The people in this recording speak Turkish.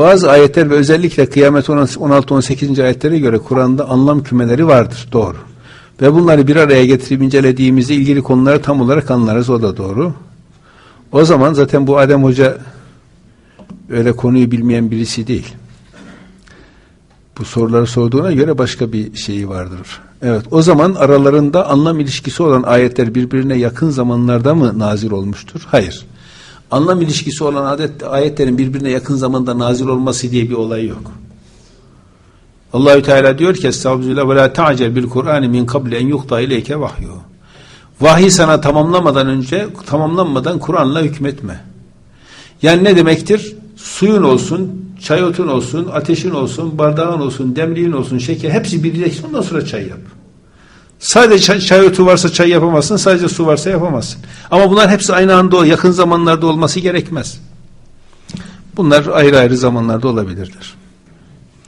Bazı ayetler ve özellikle kıyamet 16-18. ayetlere göre Kur'an'da anlam kümeleri vardır. Doğru. Ve bunları bir araya getirip incelediğimizde ilgili konuları tam olarak anlarız. O da doğru. O zaman zaten bu Adem Hoca öyle konuyu bilmeyen birisi değil. Bu soruları sorduğuna göre başka bir şeyi vardır. Evet, o zaman aralarında anlam ilişkisi olan ayetler birbirine yakın zamanlarda mı nazil olmuştur? Hayır. Anlam ilişkisi olan adet, ayetlerin birbirine yakın zamanda nazil olması diye bir olay yok. Allahü Teala diyor ki Estağfirullah ve la ta'cel bil Kur'an min kabli en yuhta ileyke vahyu. Vahiy sana tamamlamadan önce tamamlanmadan Kur'an'la hükmetme. Yani ne demektir? Suyun olsun, çay otun olsun, ateşin olsun, bardağın olsun, demliğin olsun, şeker hepsi birleşsin ondan sonra çay yap. Sadece çay, çay otu varsa çay yapamazsın, sadece su varsa yapamazsın. Ama bunlar hepsi aynı anda yakın zamanlarda olması gerekmez. Bunlar ayrı ayrı zamanlarda olabilirler.